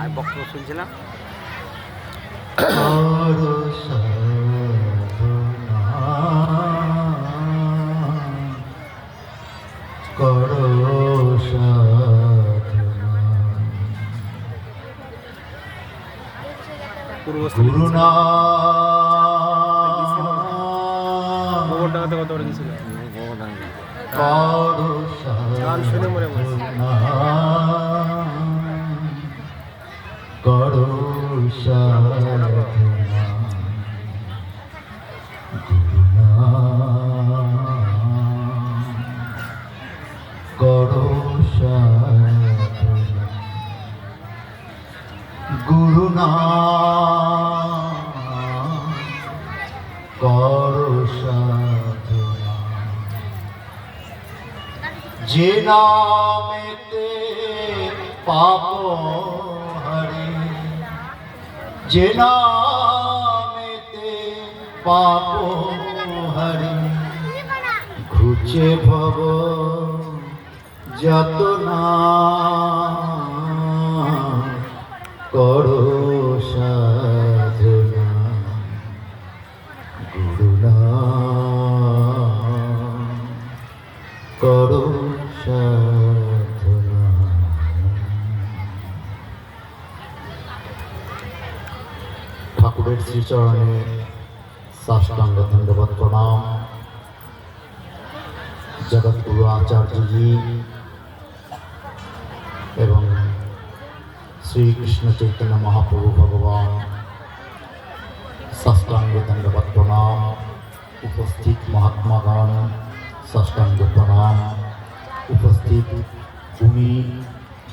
আমি বক্তব্য শুনছিলাম করো সাধনা করো সাধনা গুরু না গোবরডাঙ্গাতে কত গান শুনে মরে মরে। করো সাধনা না করো সাধনা গুরু না করো সাধনা যে নামেতে পাপ হরে যে নামেতে পাপ হরে ঘুচে ভব যত না করো ঠাকুরের শ্রীচরণে সাষ্টাঙ্গ ধন্যবাদ প্রণাম জগৎগুরু আচার্যজি এবং শ্রীকৃষ্ণ চৈতন্য মহাপ্রভু ভগবান সাষ্টাঙ্গ ধন্যবাদ প্রণাম উপস্থিত মহাত্মাগণ সাষ্টাঙ্গ প্রণাম উপস্থিত ভূমি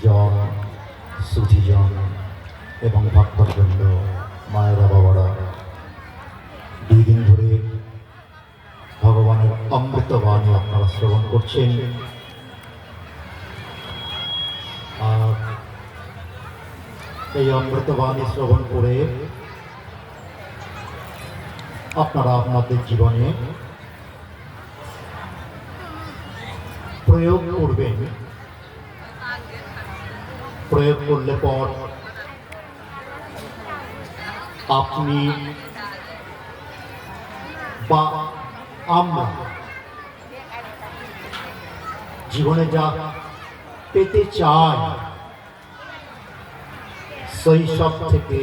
জন সুধীজন এবং শ্রবণ করছেন আর এই অমৃতবাণী শ্রবণ করে আপনারা আপনাদের জীবনে প্রয়োগ করবেন প্রয়োগ করলে পর আপনি বা আমরা জীবনে যা পেতে চাই শৈশব থেকে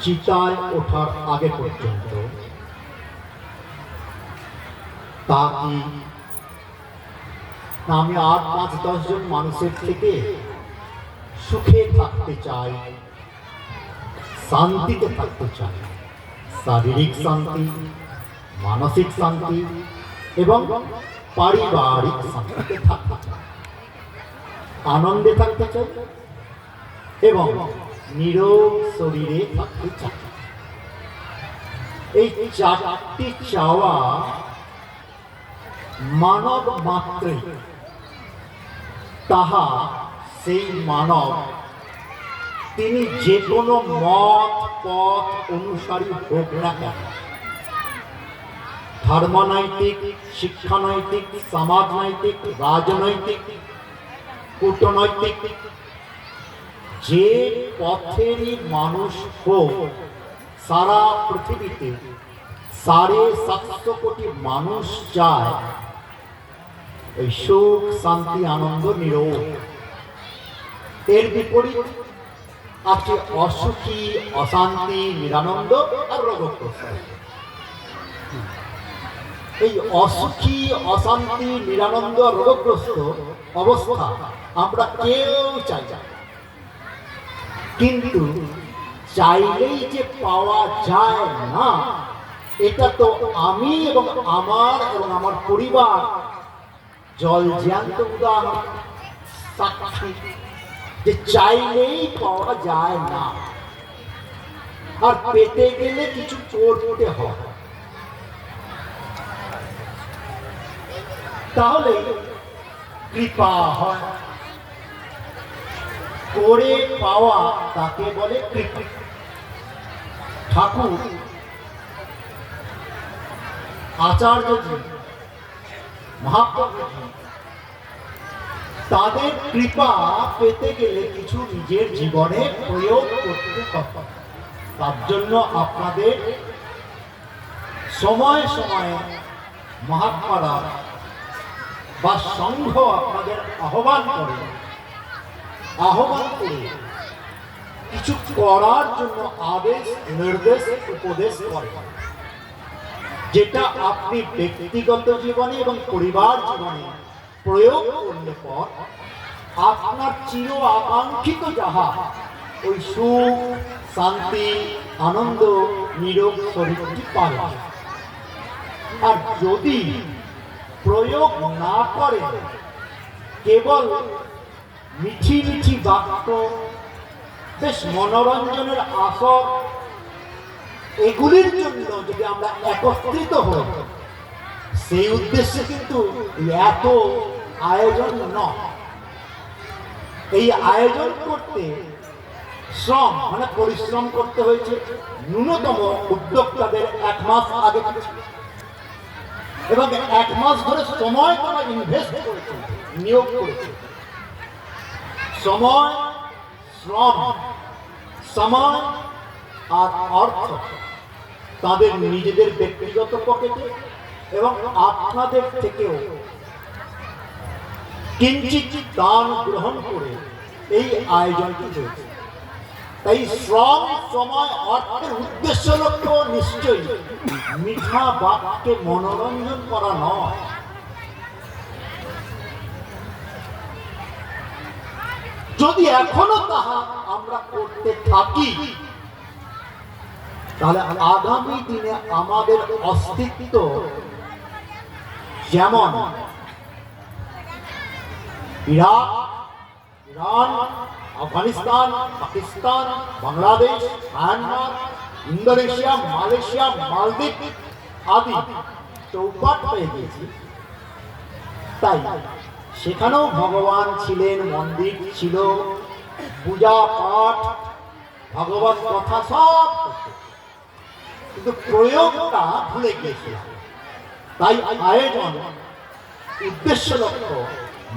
চিতায় ওঠার আগে পর্যন্ত তা কি আমি আর পাঁচ দশজন মানুষের থেকে সুখে থাকতে চাই, শান্তিতে থাকতে চাই? শারীরিক শান্তি, মানসিক শান্তি এবং পারিবারিক শান্তিতে থাকতে চাই আনন্দে থাকতে চাই এবং নিরোগ শরীরে থাকতে চাই এই চারটি চাওয়া মানব মাত্রই। তাহা সেই মানব তিনি যে কোনো মত, পথ অনুসারী হোক না কেন ধর্মনৈতিক, শিক্ষানৈতিক, সমাজনৈতিক, রাজনৈতিক, কূটনৈতিক। যে পথেরই মানুষ হোক, সারা পৃথিবীতে সাড়ে সাতশো কোটি মানুষ চায় এই সুখ, শান্তি, আনন্দ নিরোগ এর বিপরীত আছে অসুখী, অশান্তি, নিরানন্দ আর রোগগ্রস্ত। এই অসুখী, অশান্তি, নিরানন্দ, রোগগ্রস্ত অবস্থা আমরা কেউ চাই না। কিন্তু চাইলেই যে পাওয়া যায় না, এটা তো আমি এবং আমার এবং আমার পরিবার জল জ্যান্ত উদাহরণ, সাক্ষী যে চাইলেই পাওয়া যায় না। আর পেতে গেলে কিছু করতে হয়। তাহলে কৃপা হয়। করে পাওয়া তাকে বলে কৃপা। ঠাকুর, আচার্যজি, মহাপ্রভুজি, তাদের কৃপা পেতে গেলে কিছু নিজের জীবনে প্রয়োগ করতে হবে। তার জন্য আপনাদের সময় সময়ে মহাত্মারা বা সংঘ আপনাদের আহ্বান করে। আহ্বান করে। কিছু করার জন্য আদেশ, নির্দেশ, উপদেশ করে। যেটা আপনি ব্যক্তিগত জীবনে এবং পরিবার জীবনে প্রয়োগ করলে পর আপনার চির আকাঙ্ক্ষিত যাহা, ওই সুখ, শান্তি, আনন্দ, নিরোগ শরীরটি পারে আর যদি প্রয়োগ না করে, কেবল মিঠি মিঠি বাক্য, বেশ মনোরঞ্জনের আসর, এগুলির জন্য যদি আমরা একত্রিত হই, সেই উদ্দেশ্যে কিন্তু এত আয়োজন নয় এই আয়োজন করতে শ্রম মানে পরিশ্রম করতে হয়েছে ন্যূনতম উদ্যোক্তাদের এক মাস আগে। এবং এক মাস ধরে সময় তারা ইনভেস্ট করেছে, নিয়োগ করেছে। সময়, শ্রম, সময় আর অর্থ তাদের নিজেদের ব্যক্তিগত পকেটে এবং আপনাদের থেকেও। কিঞ্চিত দান গ্রহণ করে এই আয়োজনটি হয়েছে। তাই শ্রম সময় অর্থের উদ্দেশ্য লক্ষ্য নিশ্চয়ই। মিঠা বাক্যে মনোরঞ্জন করা নয়। যদি এখনও তাহা আমরা করতে থাকি, তাহলে আগামী দিনে আমাদের অস্তিত্ব যেমন Iraq Iran Afghanistan, Pakistan, Bangladesh, Myanmar, Indonesia, Malaysia, মালদ্বীপ আদি চৌপাট হয়ে গিয়েছি। তাই সেখানেও ভগবান ছিলেন, মন্দির ছিল, পূজা পাঠ, ভগবত কথা সব কিন্তু প্রয়োগটা ভুলে গিয়েছিলাম। তাই আয়োজন উদ্দেশ্য লক্ষ্য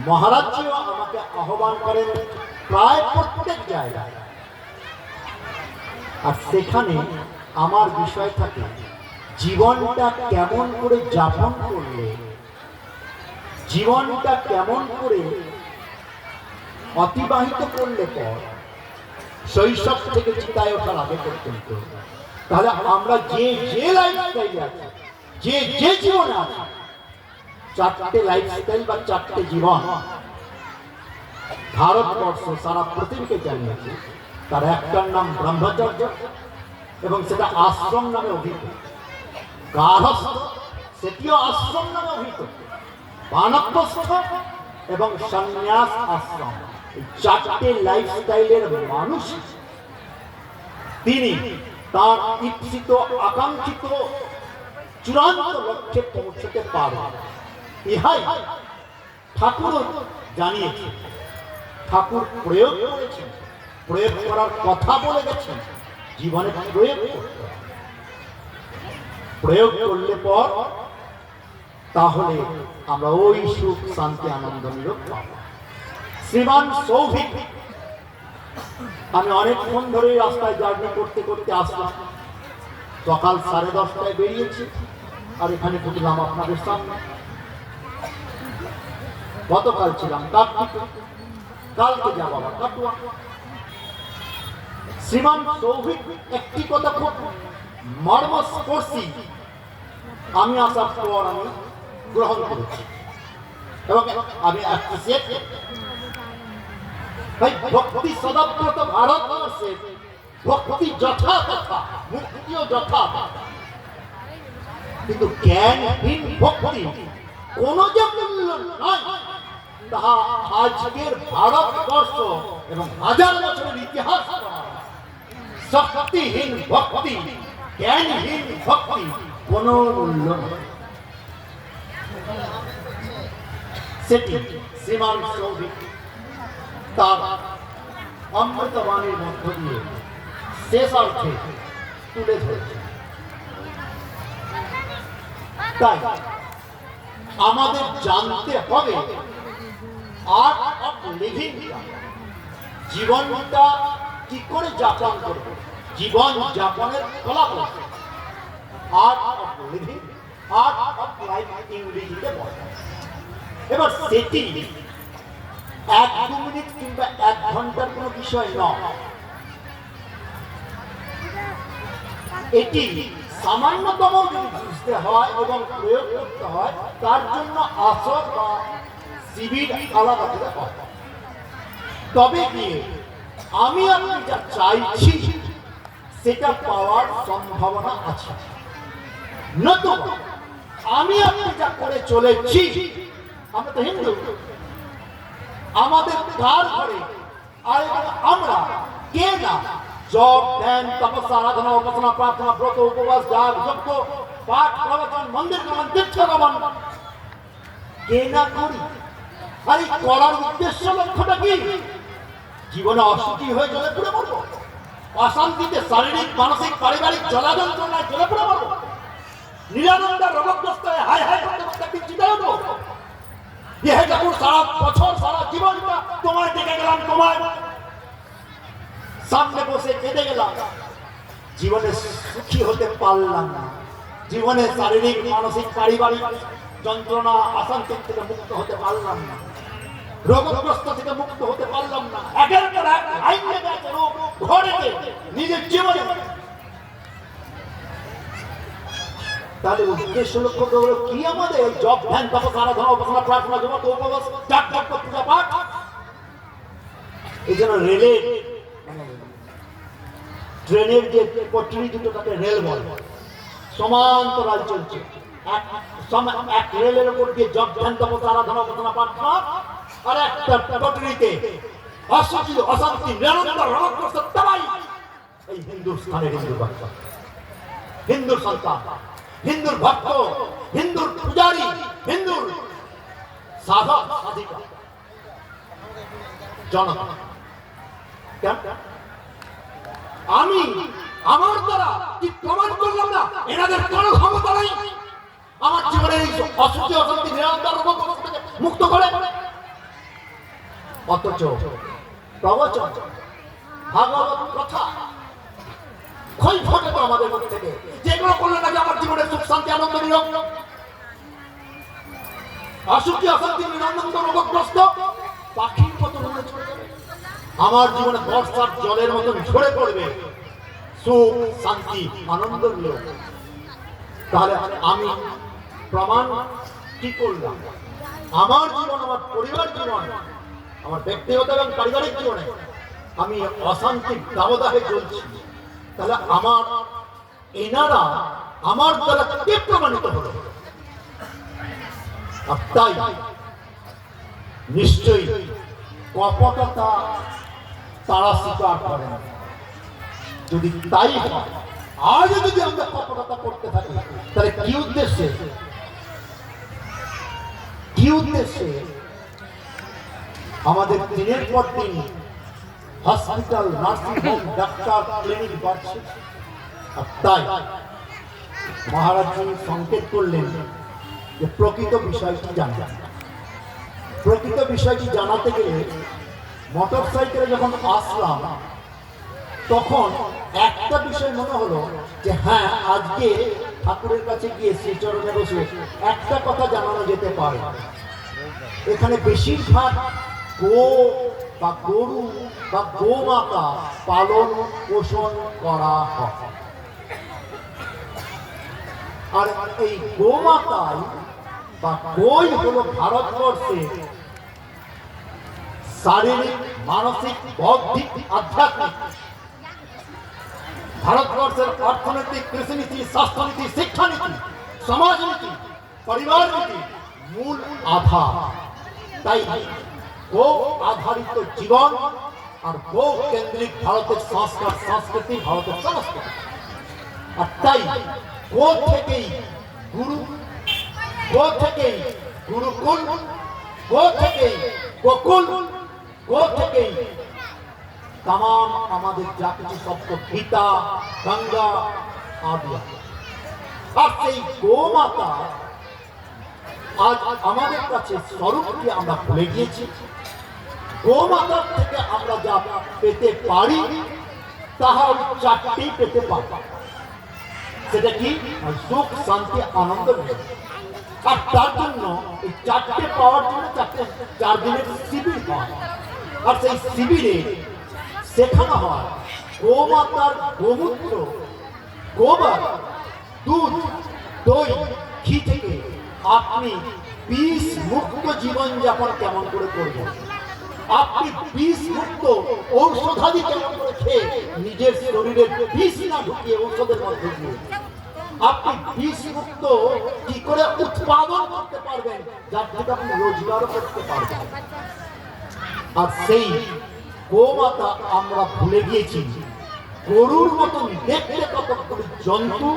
মহারাজ্য আমাকে আহ্বান করেন প্রায় প্রত্যেক জায়গায়। আর সেখানে আমার বিষয় থাকে, জীবনটা কেমন করে যাপন করলে, জীবনটা কেমন করে অতিবাহিত করলে পর শৈশব থেকে চিতায় ওঠার আগে পর্যন্ত তাহলে আমরা যে যে লাইফস্টাইলে আছি, যে যে জীবনে আছি, চারটে লাইফস্টাইল বা চারটে জীবন ভারতবর্ষ সারা পৃথিবীকে জানিয়েছে। তার একটার নাম ব্রহ্মচর্য এবং সেটা আশ্রম নামে অভিহিত। গার্হস্থ সেটিও আশ্রম নামে অভিহিত। বানপ্রস্থ এবং সন্ন্যাস আশ্রম। এই চারটে লাইফস্টাইলের মানুষ। তিনি তার ইচ্ছিত, আকাঙ্ক্ষিত, চূড়ান্ত লক্ষ্যে পৌঁছতে পারবেন ইহাই ঠাকুর জানিয়েছে ঠাকুর প্রয়োগ করেছেন। প্রয়োগ করার কথা বলে গেছেন। জীবনে প্রয়োগ করতে প্রয়োগ করলে পর তাহলে আমরা ওই সুখ, শান্তি, আনন্দ, নিরোগ পাবো। শ্রীমান সৌভিক, আমি অনেকক্ষণ ধরে রাস্তায় জার্নি করতে করতে আসলাম। সকাল সাড়ে দশটায় বেরিয়েছি আর এখানে ঢুকলাম আপনাদের সামনে। গতকাল ছিলাম কাকদ্বীপে কালকে যাব আবার কাটুয়া। শ্রীমান সৌভিক একটি কথা খুব মর্মস্পর্শী। আমি আসার পর আমি গ্রহণ করেছি। এবং আমি ভাই, ভক্তি ভারতবর্ষে ভক্তি যথা তথা মুক্তিও যথা। কিন্তু জ্ঞানহীন ভক্তি কোন যে মূল্য নয়। তাহা আজকের ভারতবর্ষ এবং হাজার বছরের ইতিহাস শক্তিহীন ভক্তি, জ্ঞানহীন ভক্তি কোন মূল্য সেটি শ্রীমান সৌভিক, তার অমৃতবাণীর মধ্য দিয়ে শেষ অর্থে তুলে ধরেছে তাই আমাদের জানতে হবে আট লিভিং। জীবনটা কি করে যাপন করব? জীবন যাপনের ফলাফল art of living, art of life ইংরেজিতে বলে এবার সেটি। এক দু মিনিট কিংবা এক ঘণ্টার কোনো বিষয় নয়। এটি সামান্যতম যদি বুঝতে হয় এবং প্রয়োগ করতে হয়, তার জন্য আসর বা শিবির আলাদা করে তবে গিয়ে আমি আপনি যা চাইছি, সেটা পাওয়ার সম্ভাবনা আছে। নতুবা, আমি আপনি যা করে চলেছি, আমরা তো হিন্দু। আমাদের কার আর আমরা কে না, জপ, ধ্যান, তপস্যা, আরাধনা, উপাসনা, প্রার্থনা, ব্রত, উপবাস, যাগ, যজ্ঞ, পাঠ, প্রবচন, মন্দির গমন, তীর্থ গমন, কে না করি আর এই করার উদ্দেশ্য লক্ষ্যটা কি? জীবনে অসুখী হয়ে পড়ব অশান্তিতে শারীরিক, মানসিক, পারিবারিক পড়ব রোগগ্রস্ত হয়ে করতে করতে বিচ্ছিন্ন হব যে হে ঠাকুর সারা বছর, সারা জীবনটা তোমায় দেখে গেলাম, তোমায়। সামনে বসে কেঁদে গেলাম। জীবনে সুখী হতে পারলাম না। জীবনে শারীরিক, মানসিক, পারিবারিক যন্ত্রণা অশান্তি থেকে মুক্ত হতে পারলাম না। রোগগ্রস্ত থেকে মুক্ত হতে পারলাম না। একের পর এক লাইন লেগে আছে রোগ ঘরেতে নিজের জীবনে তাহলে উদ্দেশ্য লক্ষ্য করে কি আমাদের জব ধ্যান তপস্যা আরাধনা উপাসনা, প্রার্থনা জমা উপবাস জাগ জাগ পূজা, পাঠ? এই জন্য মানে ট্রেনের যে পটরি দুটো তাকে রেল বলে। সমান্তরাল চলছে। এক রেলের উপর দিয়ে জব ধ্যান তপস্যা আরাধনা উপাসনা, প্রার্থনা আর একটা পটরিতে অশান্তি অশান্তি নিরন্তর তাই এই হিন্দু হিন্দুর সন্তান, হিন্দুর ভক্ত, হিন্দুর পূজারী, হিন্দুর সাধক। সাধিকা? আমি, আমার দ্বারা কি প্রমাণ করলাম না? এনাদের কোনো ক্ষমতা নেই। আমার জীবনের এই অসুখী অশান্তি নিরন্তর মুক্ত করে অথচ প্রবচন, ভাগবত কথা ক্ষয় ঘটে তো আমাদের মধ্যে থেকে। যেগুলো করলে নাকি আমার জীবনে সুখ, শান্তি, আনন্দ নিরম অসুখী, অশান্তি নিরন্ত রোগগ্রস্ত পাখির মতো মনে চলে আমার জীবনে বর্ষার জলের মতন ঝরে পড়বে সুখ, শান্তি, আনন্দ নিরম তাহলে আমি প্রমাণ কি করলাম? আমার জীবন, আমার পরিবার জীবন আমার ব্যক্তিগত এবং পারিবারিক জীবনে আমি অশান্তির দাবদাহে চলছি তাহলে আমার এনারা আমার দ্বারা কে প্রমাণিত হলো? আর তাই নিশ্চয়ই কপটতা তারা স্বীকার করে যদি তাই হয়, আজ যদি আমরা কপটতা করতে থাকি, তাহলে কি উদ্দেশ্যে? কি উদ্দেশ্যে? আমাদের দিনের পর দিন hospital nursing home doctor clinic বাড়ছে। তাই মহারাজ সংকেত করলেন যে প্রকৃত বিষয়টি জানা। প্রকৃত বিষয়টি জানাতে গেলে মোটর সাইকেলে যখন আসলাম, তখন একটা বিষয় মনে হলো যে হ্যাঁ আজকে ঠাকুরের কাছে গিয়ে শ্রীচরণে বসে একটা কথা জানানো যেতে পারে। এখানে বেশিরভাগ গো বা গরু বা গোমাতা পালন পোষণ করা হয়। আর এই গোমাতাই বা গই হলো ভারতবর্ষে শারীরিক, মানসিক, বৌদ্ধিক, আধ্যাত্মিক। ভারতবর্ষের অর্থনৈতিক, কৃষিনীতি, স্বাস্থ্যনীতি, শিক্ষানীতি, সমাজনীতি পরিবার নীতি মূল আধার। তাই গো আধারিত জীবন আর গো কেন্দ্রিক ভারতের সংস্কার, সংস্কৃতি, ভারতের সংস্কৃতি। আর তাই গো থেকেই গুরু, গো থেকেই গুরুকুল, গো থেকেই গোকুল গো থেকেই তাম আমাদের যা কিছু শব্দ গীতা, গঙ্গা আদি আর সেই গোমাতা আজ আমাদের কাছে স্বরূপকে আমরা ভুলে গিয়েছি। গোমাতার থেকে আমরা যা পেতে পারি, তাহা চারটি পেতে পারি সেটা কি? সুখ, শান্তি, আনন্দ। আর তার জন্য এই চারটে পাওয়ার জন্য চারটে, চার দিনের শিবির হয়। আর সেই শিবিরে শেখানো হয় গোমাতার গোমূত্র, গোবর, দুধ, দই, ঘি থেকে আপনি বিষ মুক্ত জীবনযাপন কেমন করে করবেন? আপনি বিষ মুক্ত ঔষধাদি কেমন করে খেয়ে নিজের শরীরে বিষ না ঢুকিয়ে ঔষধের মধ্যে দিয়ে। আপনি বিষ মুক্ত কি করে উৎপাদন করতে পারবেন? যার থেকে আপনি রোজগারও করতে পারবেন। আর সেই গোমাতা আমরা ভুলে গিয়েছি। গরুর মতন দেখতে কতগুলি জন্তু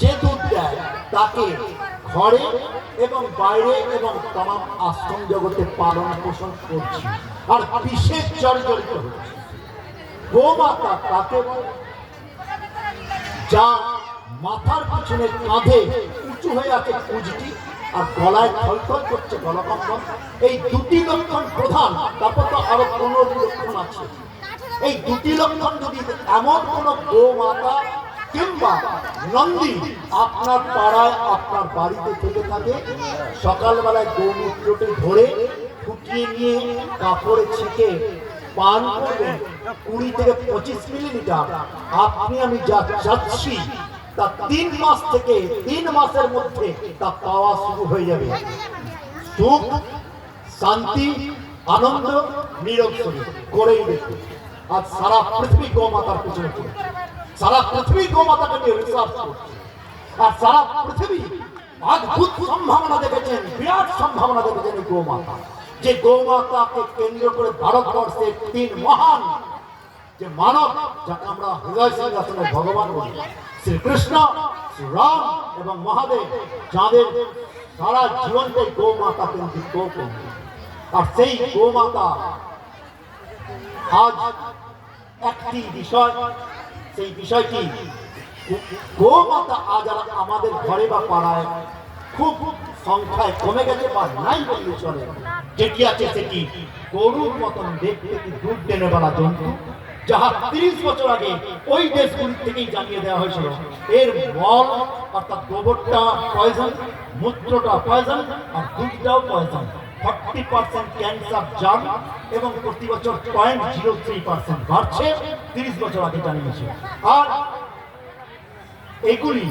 যে দুধ দেয়, তাকে ঘরে এবং বাইরে এবং তাম আশ্রম জগতে পালন পোষণ করছি। আর বিশেষ জর্জরিত হচ্ছে। গোমাতা তাকে যা মাথার পিছনে কাঁধে উঁচু হয়ে আছে কুঁজটি আর গলায় থলথল করছে গলাকম্পন এই দুটি লক্ষণ প্রধান, তারপর তো আরও পনেরো লক্ষণ আছে। এই দুটি লক্ষণ যদি এমন কোন গোমাতা কিংবা নন্দী আপনার পাড়ায় আপনার বাড়িতে থেকে থাকে, সকালবেলায় গৌমূত্রটি ধরে ফুটিয়ে নিয়ে কাপড়ে ছেঁকে পান করবেন কুড়ি থেকে পঁচিশ মিলিমিটার আপনি আমি যা যাচ্ছি তা তিন মাস থেকে, তিন মাসের মধ্যে তা পাওয়া শুরু হয়ে যাবে। সুখ, শান্তি, আনন্দ শরীর, করেই দেখুন। আজ সারা পৃথিবী গোমাতার পিছনে সারা পৃথিবী গোমাতাকে নিয়ে রিসার্চ করছে। আর সারা পৃথিবী অদ্ভুত সম্ভাবনা দেখেছেন, বিরাট সম্ভাবনা দেখেছেন গোমাতা। যে গোমাতাকে কেন্দ্র করে ভারতবর্ষের তিন মহান যে মানব, যাকে আমরা হৃদয় সিংহাসনের ভগবান বলি, শ্রীকৃষ্ণ, শ্রীরাম এবং মহাদেব, যাদের সারা জীবনটাই গোমাতা কিন্তু আর সেই গোমাতা আজ একটি বিষয় সেই বিষয়টি গোমাতা আজ আর আমাদের ঘরে বা পাড়ায় খুব সংখ্যায় কমে গেছে বা নাই বললে চলে। যেটি আছে সেটি। গরুর মতন দেখতে দুধ টেনে বেলা জন্তু? যাহা তিরিশ বছর আগে ওই দেশগুলি থেকেই জানিয়ে দেওয়া হয়েছিল। এর মল, অর্থাৎ গোবরটা পয়জন মূত্রটা পয়জন আর দুধটাও পয়জন ফর্টি পার্সেন্ট ক্যান্সার জান এবং প্রতি বছর পয়েন্ট জিরো থ্রি পার্সেন্ট বাড়ছে, তিরিশ বছর আগে জানিয়েছে। আর এগুলি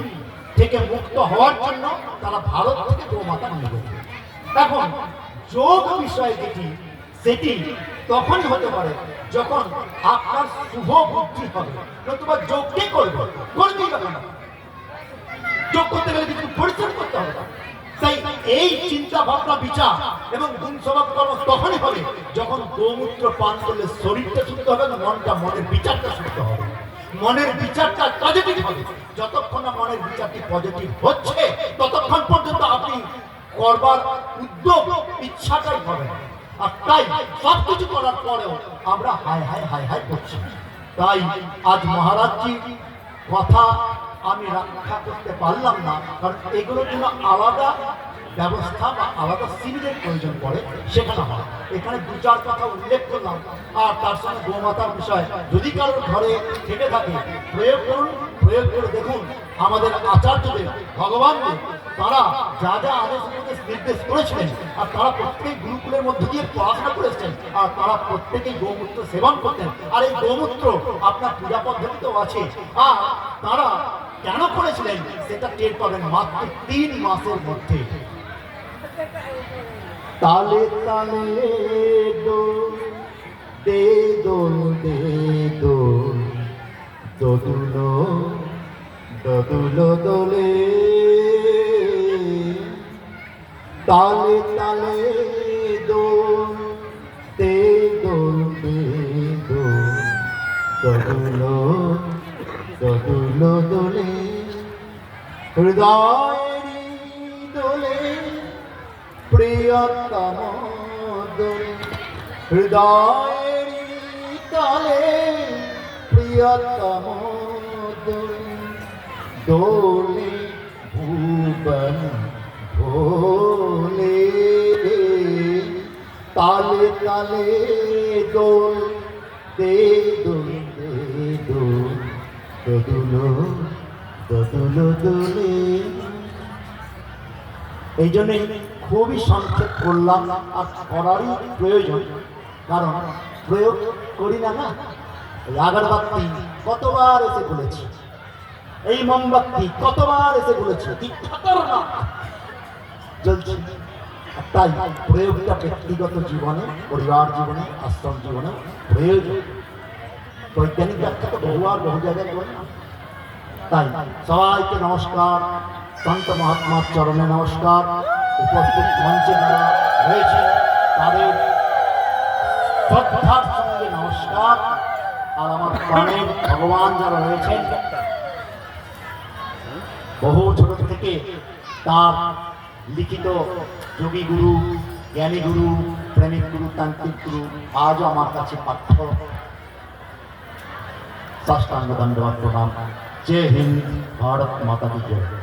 থেকে মুক্ত হওয়ার জন্য তারা ভারত থেকে গোমাতা নিয়ে গেছে এখন যোগ বিষয় যেটি, সেটি তখনই হতে পারে যখন আপনার শুভ বুদ্ধি হবে। নতুবা যোগ কে করবে? করবেই বা যোগ করতে গেলে কিছু পরিশ্রম করতে হবে। তাই এই চিন্তা ভাবনা বিচার এবং গুণ স্বভাব কর্ম তখনই হবে যখন গোমূত্র পান করলে শরীরটা শুদ্ধ হবে না, মনটা, মনের বিচারটা শুদ্ধ হবে। মনের বিচারটা পজিটিভ হবে। যতক্ষণ না মনের বিচারটি পজিটিভ হচ্ছে, ততক্ষণ পর্যন্ত আপনি করবার উদ্যোগ, ইচ্ছাটাই হবে। আর তাই সব কিছু করার পরেও আমরা হায় হায় হায় হায় করছি। তাই আজ মহারাজজি কথা আমি রক্ষা করতে পারলাম না, কারণ এগুলোর জন্য আলাদা ব্যবস্থা বা আলাদা সিভিলের প্রয়োজন পড়ে সেখানে হয়। এখানে দু চার কথা উল্লেখ করলাম। আর তার সঙ্গে গোমাতার বিষয়, যদি কারোর ঘরে থেকে থাকে, প্রয়োগ করুন, প্রয়োগ করে দেখুন, আমাদের আচার্যদের ভগবানদের তারা যা যা আদেশ উপদেশ নির্দেশ করেছিলেন আর তারা প্রত্যেক গুরুকুলের মধ্যে দিয়ে পড়াশোনা করেছেন আর তারা প্রত্যেকেই গোমূত্র সেবন করতেন। আর এই গোমূত্র আপনার পূজা পদ্ধতিতেও আছে। আর তারা কেন করেছিলেন সেটা টের পাবেন মাত্র তিন মাসের মধ্যে। তালে তালে দো, দে দোল দে দোল দোদুলো দোদুলো দোলে। তালে তালে দোল দে দোল দে। দোল দোদুলো দোদুলো দোলে, হৃদয়েরই দোলে, প্রিয়তম দোলে। হৃদয়েরই তালে, প্রিয়তম দোলে। দোলে ভুবন ভোলে তালে তালে দোল, দে দোল দে দোল, দোদুলো দোদুলো দোলে। এই জন্যে খুবই সংক্ষেপ করলাম, আর করারই প্রয়োজন, কারণ প্রয়োগ করি না না। আগরবাতি কতবার এসে বলেছি? এই মোমবাতি কতবার এসে বলেছে? কি খতরনাক আর তাই প্রয়োগটা ব্যক্তিগত জীবনে, পরিবার জীবনে, আশ্রম জীবনে প্রয়োজন। বৈজ্ঞানিক ব্যাখ্যা তো বহুবার বহু জায়গায় করে তাই সবাইকে নমস্কার। সন্ত মহাত্মার চরণে নমস্কার। উপস্থিত মঞ্চে যারা রয়েছে, তাদের শ্রদ্ধার সঙ্গে নমস্কার। আর আমার প্রাণের ভগবান যারা রয়েছেন, বহু ছোট থেকে তার লিখিত যোগী গুরু, জ্ঞানী গুরু, প্রেমিক গুরু, তান্ত্রিক গুরু, আজও আমার কাছে পাঠ্য। সাষ্টাঙ্গ দণ্ডবাদ প্রণাম। জয় হিন্দ, ভারত মাতা জয়।